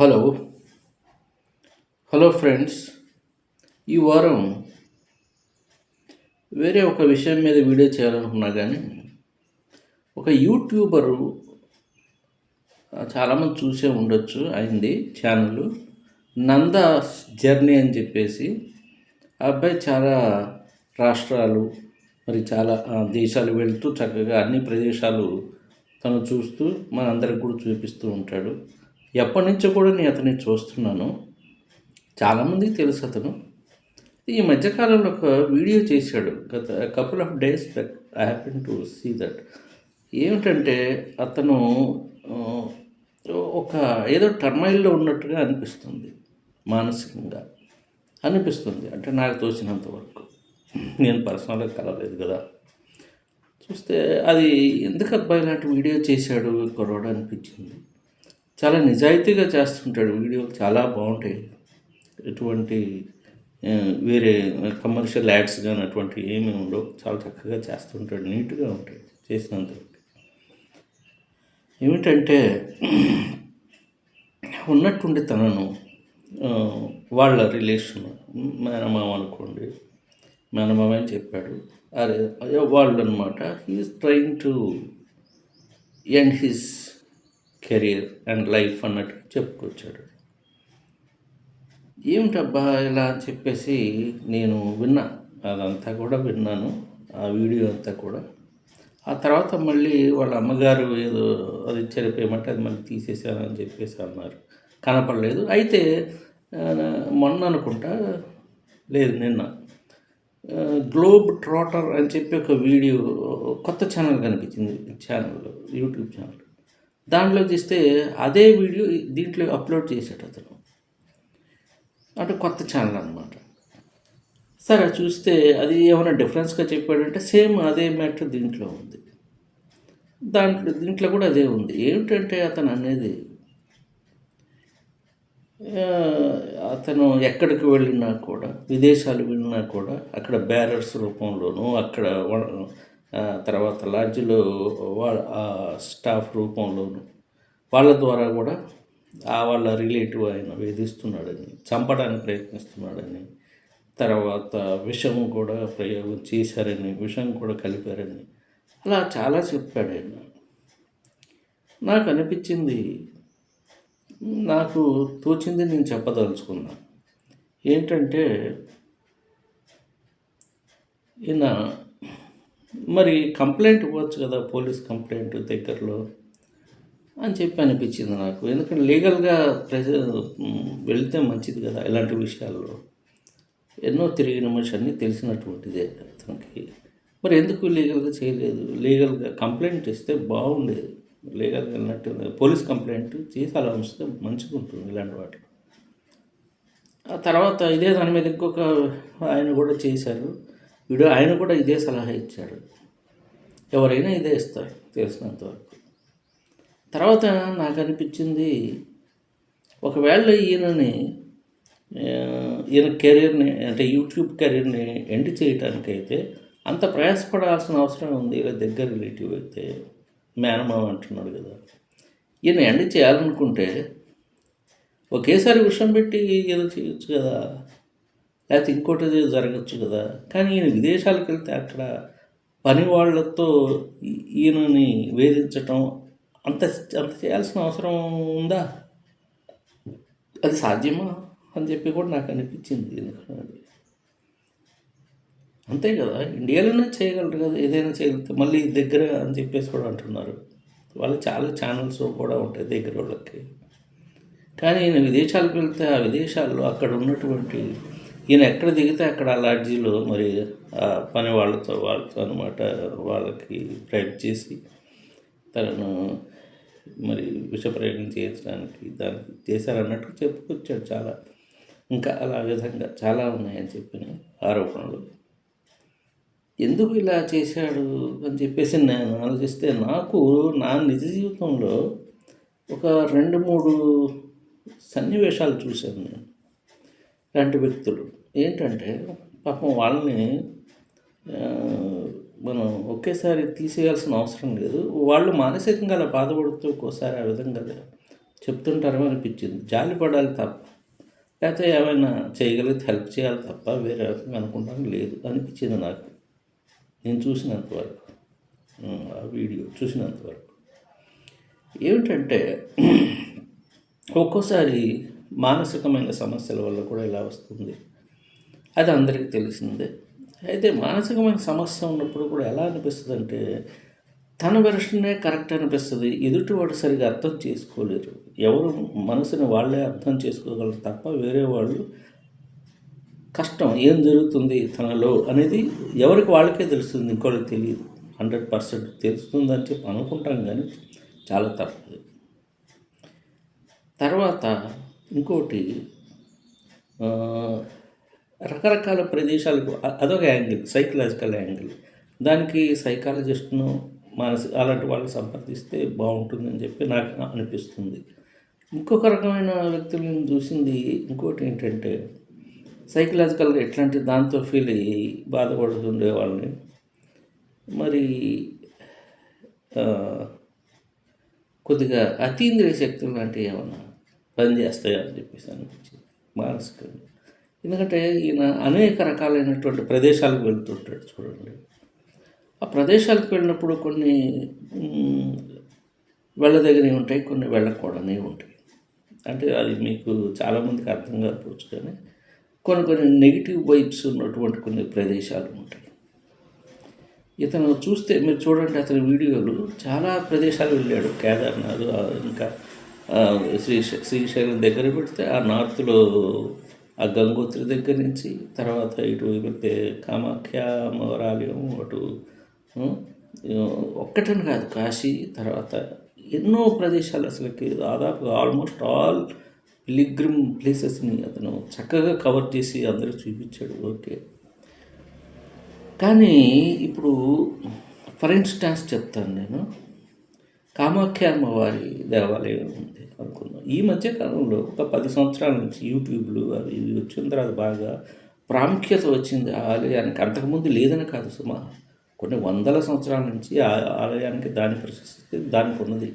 Hello. Hello friends ఈ వారం వేరే ఒక విషయం మీద వీడియో చేయాలనుకున్నా కానీ ఒక యూట్యూబరు చాలామంది చూసే ఉండొచ్చు అయింది ఛానల్. నందా జర్నీ అని చెప్పేసి ఆ అబ్బాయి చాలా రాష్ట్రాలు మరి చాలా దేశాలు వెళ్తూ చక్కగా అన్ని ప్రదేశాలు తను చూస్తూ మనందరికి కూడా చూపిస్తూ ఉంటాడు. ఎప్పటి నుంచో కూడా నేను అతన్ని చూస్తున్నాను. చాలామందికి తెలుసు అతను. ఈ మధ్యకాలంలో ఒక వీడియో చేశాడు. గత couple of days back I happen to see that ఏమిటంటే అతను ఒక ఏదో టర్మైల్లో ఉన్నట్టుగా అనిపిస్తుంది. మానసికంగా అనిపిస్తుంది. అంటే నాకు తోచినంత వరకు. నేను పర్సనల్గా కలవలేదు కదా. చూస్తే అది ఎందుకు అబ్బాయి లాంటి వీడియో చేశాడు? కుర్రాడు అనిపించింది. చాలా నిజాయితీగా చేస్తుంటాడు. వీడియోలు చాలా బాగుంటాయి. ఎటువంటి వేరే కమర్షియల్ యాడ్స్ కానీ అటువంటి ఏమీ ఉండవు. చాలా చక్కగా చేస్తుంటాడు. నీట్గా ఉంటాయి చేసినంత ఏమిటంటే ఉన్నట్టుండి తనను వాళ్ళ రిలేషన్ మేనమామ అనుకోండి మేనమామ అని చెప్పాడు. అరే అయ్యో వాళ్ళు అనమాట he is trying to end his career and life అన్నట్టు చెప్పుకొచ్చాడు. ఏమిటబ్బా ఇలా అని చెప్పేసి నేను విన్నా. అదంతా కూడా విన్నాను. ఆ వీడియో అంతా కూడా. ఆ తర్వాత మళ్ళీ వాళ్ళ అమ్మగారు ఏదో అది చెరిపేయమంటే అది మళ్ళీ తీసేసాను అని చెప్పేసి అన్నారు. కనపడలేదు. అయితే మొన్న అనుకుంటా లేదు నిన్న గ్లోబ్ ట్రాటర్ అని చెప్పి ఒక వీడియో కొత్త ఛానల్ కనిపించింది ఛానల్ యూట్యూబ్ ఛానల్. దాంట్లో తీస్తే అదే వీడియో దీంట్లో అప్లోడ్ చేశాడు అతను. అంటే కొత్త ఛానల్ అనమాట సరే చూస్తే అది ఏమైనా డిఫరెన్స్గా చెప్పాడంటే సేమ్ అదే మ్యాటర్ దీంట్లో ఉంది. దాంట్లో దీంట్లో కూడా అదే ఉంది. ఏమిటంటే అతను అనేది అతను ఎక్కడికి వెళ్ళినా కూడా విదేశాలు వెళ్ళినా కూడా అక్కడ బ్యారర్స్ రూపంలోనూ అక్కడ తర్వాత లాడ్జిలో వాళ్ళ ఆ స్టాఫ్ రూపంలోనూ వాళ్ళ ద్వారా కూడా ఆ వాళ్ళ రిలేటివ్ ఆయన వేధిస్తున్నాడని చంపడానికి ప్రయత్నిస్తున్నాడని తర్వాత విషం కూడా ప్రయోగం చేశారని విషం కూడా కలిపారని అలా చాలా చెప్పాడు ఆయన. నాకు అనిపించింది నాకు తోచింది నేను చెప్పదలుచుకున్నా. ఏంటంటే ఈయన మరి కంప్లైంట్ ఇవ్వచ్చు కదా పోలీస్ కంప్లైంట్ దగ్గరలో అని చెప్పి అనిపించింది నాకు. ఎందుకంటే లీగల్గా ప్రెజ వెళితే మంచిది కదా ఇలాంటి విషయాల్లో. ఎన్నో తిరిగిన మనిషి అన్నీ తెలిసినటువంటిదే అతనికి. మరి ఎందుకు లీగల్గా చేయలేదు? లీగల్గా కంప్లైంట్ ఇస్తే బాగుండేది. లీగల్గా వెళ్ళినట్టు పోలీస్ కంప్లైంట్ చేసి అలా ఉంచితే మంచిగా ఉంటుంది ఇలాంటి వాటిలో. ఆ తర్వాత ఇదే దాని మీద ఇంకొక ఆయన కూడా చేశారు. వీడు ఆయన కూడా ఇదే సలహా ఇచ్చాడు. ఎవరైనా ఇదే ఇస్తారు తెలిసినంత వరకు. తర్వాత నాకు అనిపించింది ఒకవేళ ఈయనని ఈయన కెరీర్ని అంటే యూట్యూబ్ కెరీర్ని ఎండ్ చేయటానికైతే అంత ప్రయాసపడాల్సిన అవసరం ఉంది. ఇలా దగ్గర రిలేటివ్ అయితే మేనమామ అంటున్నాడు కదా. ఈయన ఎండ్ చేయాలనుకుంటే ఒకేసారి విషయం పెట్టి ఏదో చేయొచ్చు కదా. లేకపోతే ఇంకోటి ఏదో జరగచ్చు కదా. కానీ ఈయన విదేశాలకు వెళ్తే అక్కడ పని వాళ్ళతో ఈయనని వేధించటం అంత అంత చేయాల్సిన అవసరం ఉందా? అది సాధ్యమా అని చెప్పి కూడా నాకు అనిపించింది ఎందుకంటే. అంతే కదా. ఇండియాలోనే చేయగలరు కదా ఏదైనా చేయగలిగితే మళ్ళీ దగ్గర అని చెప్పేసి కూడా అంటున్నారు. వాళ్ళు చాలా ఛానల్స్ కూడా ఉంటాయి దగ్గర వాళ్ళకి. కానీ ఈయన విదేశాలకు వెళ్తే ఆ విదేశాల్లో అక్కడ ఉన్నటువంటి ఈయన ఎక్కడ దిగితే అక్కడ ఆ లాడ్జీలో మరి ఆ పని వాళ్ళతో వాళ్ళతో అనమాట వాళ్ళకి ప్రైడ్ చేసి తనను మరి విషప్రయోగం చేయించడానికి దానికి చేశారన్నట్టు చెప్పుకొచ్చాడు చాలా. ఇంకా అలా విధంగా చాలా ఉన్నాయని చెప్పిన ఆరోపణలు. ఎందుకు ఇలా చేశాడు అని చెప్పేసి నేను ఆలోచిస్తే నాకు నా నిజ జీవితంలో ఒక రెండు మూడు సన్నివేశాలు చూశాను నేను. లాంటి వ్యక్తులు. ఏంటంటే పాపం వాళ్ళని మనం ఒకేసారి తీసేయాల్సిన అవసరం లేదు. వాళ్ళు మానసికంగా అలా బాధపడుతూ ఒక్కోసారి ఆ విధంగా చెప్తుంటారేమో అనిపించింది. జాలి పడాలి తప్ప లేకపోతే ఏమైనా చేయగలిగితే హెల్ప్ చేయాలి తప్ప వేరే రకంగా అనుకుంటాను లేదు అనిపించింది నాకు. నేను చూసినంతవరకు ఆ వీడియో చూసినంతవరకు ఏమిటంటే ఒక్కోసారి మానసికమైన సమస్యల వల్ల కూడా ఇలా వస్తుంది. అది అందరికీ తెలిసిందే. అయితే మానసికమైన సమస్య ఉన్నప్పుడు కూడా ఎలా అనిపిస్తుంది అంటే తన వెర్షనే కరెక్ట్ అనిపిస్తుంది. ఎదుటివాడు సరిగా అర్థం చేసుకోలేరు. ఎవరు మనసుని వాళ్ళే అర్థం చేసుకోగలరు తప్ప వేరే వాళ్ళు కష్టం ఏం జరుగుతుంది తనలో అనేది ఎవరికి వాళ్ళకే తెలుస్తుంది ఇంకోళ్ళకి తెలియదు. హండ్రెడ్ పర్సెంట్ తెలుస్తుందని చెప్పి అనుకుంటాం కానీ చాలా తప్పదు తర్వాత ఇంకోటి రకరకాల ప్రదేశాలకు అదొక యాంగిల్ సైకలాజికల్ యాంగిల్. దానికి సైకాలజిస్ట్ను మనసు అలాంటి వాళ్ళు సంప్రదిస్తే బాగుంటుందని చెప్పి నాకు అనిపిస్తుంది. ఇంకొక రకమైన వ్యక్తులను చూసింది ఇంకోటి ఏంటంటే సైకలాజికల్గా ఎట్లాంటి దాంతో ఫీల్ అయ్యి బాధపడుతుండే వాళ్ళని మరి కొద్దిగా అతీంద్రియ శక్తులు లాంటివి ఏమన్నా పనిచేస్తాయా అని చెప్పేసి అనిపించింది. మానసికంగా. ఎందుకంటే ఈయన అనేక రకాలైనటువంటి ప్రదేశాలకు వెళ్తుంటాడు చూడండి. ఆ ప్రదేశాలకు వెళ్ళినప్పుడు కొన్ని వెళ్ళదగినవి ఉంటాయి కొన్ని వెళ్ళకూడనివి ఉంటాయి. అంటే అది మీకు చాలామందికి అర్థం కాకపోవచ్చు కానీ కొన్ని కొన్ని నెగిటివ్ వైబ్స్ ఉన్నటువంటి కొన్ని ప్రదేశాలు ఉంటాయి. ఇతను చూస్తే మీరు చూడండి అతని వీడియోలు చాలా ప్రదేశాలు వెళ్ళాడు కేదార్నాథ్ ఇంకా శ్రీ శ్రీశైలం దగ్గర పెడితే ఆ నార్త్లో ఆ గంగోత్రి దగ్గర నుంచి తర్వాత ఇటు పెడితే కామాఖ్య అమ్మవారాలయం అటు ఒక్కటని కాదు కాశీ తర్వాత ఎన్నో ప్రదేశాలు అసలుకి దాదాపుగా ఆల్మోస్ట్ ఆల్ పిలిగ్రిమ్ ప్లేసెస్ని అతను చక్కగా కవర్ చేసి అందరూ చూపించాడు ఓకే. కానీ ఇప్పుడు ఫర్ ఇన్స్టాన్స్ చెప్తాను నేను. కామాఖ్య అమ్మవారి దేవాలయం ఉంది అనుకుందాం. ఈ మధ్య కాలంలో ఒక పది సంవత్సరాల నుంచి యూట్యూబ్లు అవి ఇవి వచ్చిన తర్వాత బాగా ప్రాముఖ్యత వచ్చింది ఆ ఆలయానికి. అంతకుముందు లేదని కాదు సుమా. కొన్ని వందల సంవత్సరాల నుంచి ఆ ఆలయానికి దాని ప్రశస్తి దానికి ఉన్నది.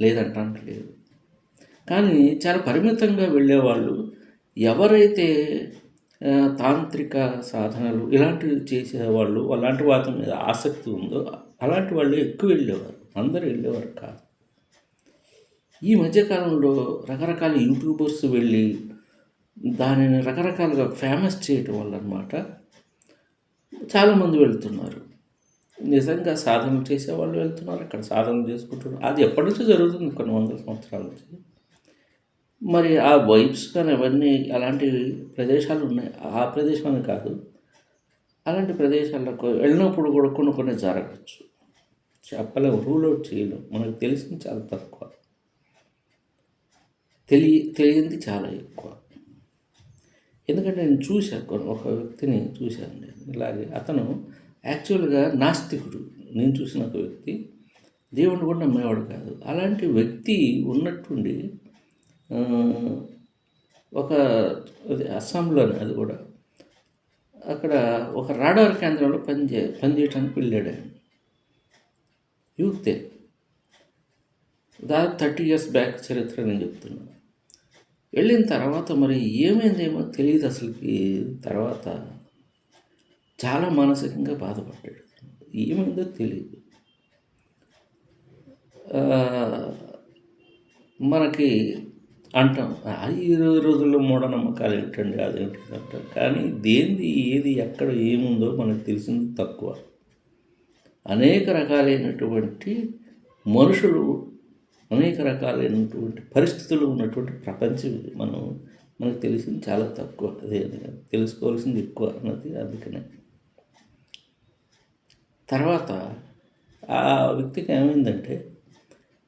లేదంటానికి లేదు. కానీ చాలా పరిమితంగా వెళ్ళేవాళ్ళు ఎవరైతే తాంత్రిక సాధనలు ఇలాంటివి చేసేవాళ్ళు అలాంటి వాటి మీద ఆసక్తి ఉందో అలాంటి వాళ్ళు ఎక్కువ వెళ్ళేవారు అందరూ వెళ్ళేవారు కాదు. ఈ మధ్యకాలంలో రకరకాల యూట్యూబర్స్ వెళ్ళి దానిని రకరకాలుగా ఫేమస్ చేయటం వల్ల అనమాట చాలామంది వెళ్తున్నారు. నిజంగా సాధన చేసే వాళ్ళు వెళ్తున్నారు అక్కడ సాధన చేసుకుంటున్నారు. అది ఎప్పటి నుంచో జరుగుతుంది కొన్ని వందల సంవత్సరాల నుంచి. మరి ఆ వైబ్స్ కానీ అవన్నీ అలాంటి ప్రదేశాలు ఉన్నాయి. ఆ ప్రదేశం అని కాదు అలాంటి ప్రదేశాలకు వెళ్ళినప్పుడు కూడా కొన్ని కొన్ని జరగచ్చు. చెప్పలేము. రూల్ అవుట్ చేయలేం. మనకు తెలిసింది చాలా తక్కువ. తెలియ తెలియంది చాలా ఎక్కువ. ఎందుకంటే నేను చూశాను ఒక వ్యక్తిని చూశాను నేను. ఇలాగే అతను యాక్చువల్గా నాస్తికుడు. నేను చూసిన ఒక వ్యక్తి. దేవుడిని కూడా నమ్మేవాడు కాదు. అలాంటి వ్యక్తి ఉన్నట్టుండి ఒక అది అస్సాంలోనే అది కూడా. అక్కడ ఒక రాడార్ కేంద్రంలో పనిచే పనిచేయటానికి వెళ్ళాడు ఆయన. యూతే. దాదాపు థర్టీ ఇయర్స్ బ్యాక్ చరిత్ర నేను చెప్తున్నాను. వెళ్ళిన తర్వాత మరి ఏమైందేమో తెలియదు అసలుకి. తర్వాత చాలా మానసికంగా బాధపడ్డాడు. ఏమైందో తెలియదు మనకి అంటాం "ఆ, ఈ రోజుల్లో మూఢనమ్మకాలు ఏంటండి అదేంటి అంటాం. కానీ దేంది ఏది ఎక్కడ ఏముందో మనకు తెలిసింది తక్కువ. అనేక రకాలైనటువంటి మనుషులు అనేక రకాలైనటువంటి పరిస్థితులు ఉన్నటువంటి ప్రపంచం ఇది. మనం మనకు తెలిసింది చాలా తక్కువ. అదే తెలుసుకోవాల్సింది ఎక్కువ అన్నది అందుకనే. తర్వాత ఆ వ్యక్తికి ఏమైందంటే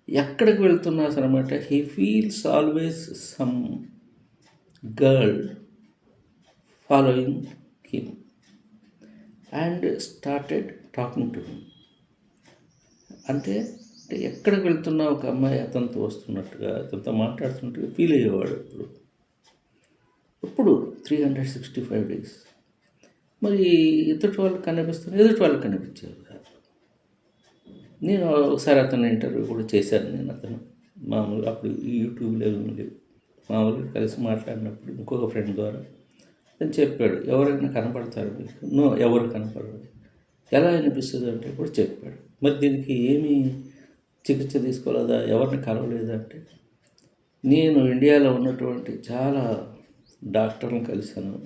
ఎక్కడికి వెళ్తున్నా సరమాట he feels always some girl following him and started talking to him అంటే అంటే ఎక్కడికి వెళ్తున్నా ఒక అమ్మాయి అతనితో వస్తున్నట్టుగా అతనితో మాట్లాడుతున్నట్టుగా ఫీల్ అయ్యేవాడు ఇప్పుడు ఇప్పుడు three hundred sixty five days మరి ఎదుటి వాళ్ళకి కనిపిస్తున్నారు ఎదుటి వాళ్ళకి కనిపించేది నేను ఒకసారి అతను ఇంటర్వ్యూ కూడా చేశాను నేను అతను. మామూలుగా అప్పుడు ఈ యూట్యూబ్లో ఏమి లేవు మామూలుగా కలిసి మాట్లాడినప్పుడు ఇంకొక ఫ్రెండ్ ద్వారా అని చెప్పాడు ఎవరైనా కనపడతారు మీకు? నో ఎవరు కనపడరు. ఎలా అనిపిస్తుంది అంటే కూడా చెప్పాడు. మరి దీనికి ఏమీ చికిత్స తీసుకోలేదా? ఎవరిని కలవలేదా అంటే? నేను ఇండియాలో ఉన్నటువంటి చాలా డాక్టర్లను కలిశాను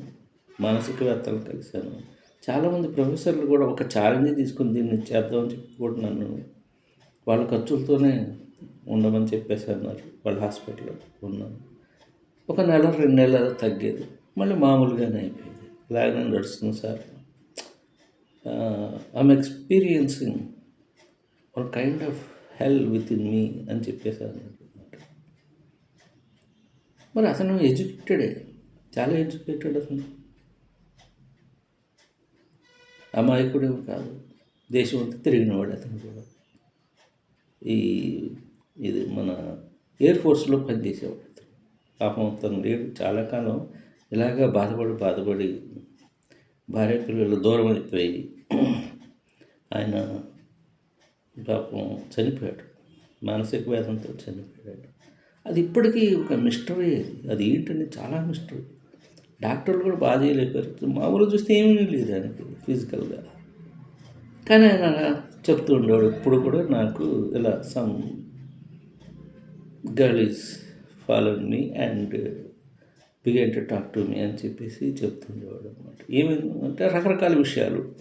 మానసికవేత్తలను కలిశాను. చాలామంది ప్రొఫెసర్లు కూడా ఒక ఛాలెంజ్ తీసుకుని దీన్ని చేద్దామని చెప్పి కూడా నన్ను వాళ్ళ ఖర్చులతోనే ఉండమని చెప్పేసి అన్నారు. వాళ్ళ హాస్పిటల్లో ఉన్నాను. ఒక నెల రెండు నెలలు తగ్గేది. మళ్ళీ మామూలుగానే అయిపోయింది. ఇలాగనే నడుస్తుంది sir. I'm experiencing one kind of hell within me అని చెప్పేసి మరి అతను ఎడ్యుకేటెడే చాలా ఎడ్యుకేటెడ్ అతను. అమాయకుడేమి కాదు. దేశం అంతా తిరిగినవాడు అతను కూడా. ఈ ఇది మన ఎయిర్ ఫోర్స్లో పనిచేసేవాడు అతను. పాపం అతను లేడు. చాలా కాలం ఇలాగ బాధపడి బాధపడి భార్య పిల్లలు దూరం అయిపోయి ఆయన పాపం చనిపోయాడు. మానసిక వేదంతో చనిపోయాడు. అది ఇప్పటికీ ఒక మిస్టరీ అది అది ఏంటని చాలా మిస్టరీ డాక్టర్లు కూడా బాధ చేయలేకపోయారు. మామూలు చూస్తే ఏమీ లేదు ఆయనకి ఫిజికల్గా కానీ ఆయన అలా చెప్తూ ఉండేవాడు. ఇప్పుడు కూడా నాకు ఇలా some girl is follow me and began to talk to me అని చెప్పేసి చెప్తుండేవాడు అనమాట ఏమైంది అంటే రకరకాల విషయాలు.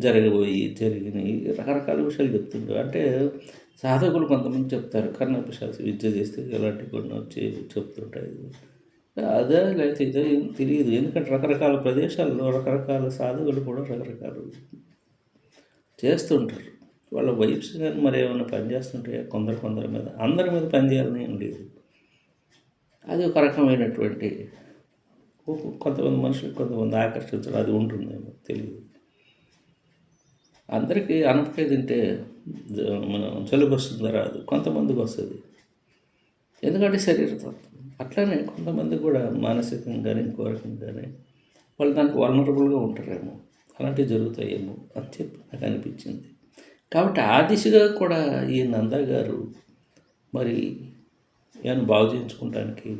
జరగబోయి జరిగినాయి. రకరకాల విషయాలు చెప్తుంటారు. అంటే సాధకులు కొంతమంది చెప్తారు. కర్ణపిశాసి విద్య చేస్తే ఇలాంటి కొన్ని వచ్చి చెప్తుంటాయి. అదే లేకపోతే ఇదే తెలియదు. ఎందుకంటే రకరకాల ప్రదేశాల్లో రకరకాల సాధకులు కూడా రకరకాలు చేస్తుంటారు. వాళ్ళ వైబ్స్ కానీ మరి ఏమైనా పనిచేస్తుంటాయా కొందరు కొందరి మీద అందరి మీద పనిచేయాలని ఏం లేదు. అది ఒక రకమైనటువంటి కొంతమంది మనుషులు కొంతమంది ఆకర్షించడం అది ఉంటుందేమో తెలియదు. అందరికీ అనపకాయ తింటే మనం జలుబు రాదు. కొంతమందికి వస్తుంది. ఎందుకంటే శరీరతత్వం అట్లానే కొంతమంది కూడా మానసికంగా కానీ ఇంకో కానీ వాళ్ళు దానికి వలనరబుల్గా ఉంటారేమో. అలాంటివి జరుగుతాయేమో అని చెప్పి నాకు అనిపించింది. కాబట్టి ఆ దిశగా కూడా ఈ నందా గారు మరి ఏమైనా బాగు చేయించుకోవడానికి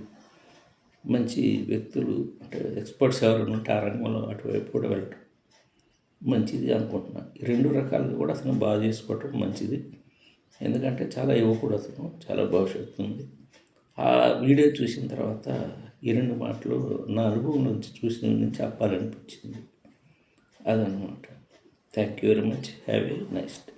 మంచి వ్యక్తులు అంటే ఎక్స్పర్ట్స్ ఎవరైనా ఉంటే ఆ రంగంలో అటువైపు కూడా వెళ్ళటం. మంచిది అనుకుంటున్నాను రెండు రకాలుగా కూడా అతను బాగా చేసుకోవటం మంచిది. ఎందుకంటే చాలా యువకుడు అతను చాలా భవిష్యత్తు ఉంది. ఆ వీడియో చూసిన తర్వాత ఈ రెండు మాటలు నా అనుభవం నుంచి చూసిన నుంచి చెప్పాలనిపించింది. అదనమాట thank you very much have a nice day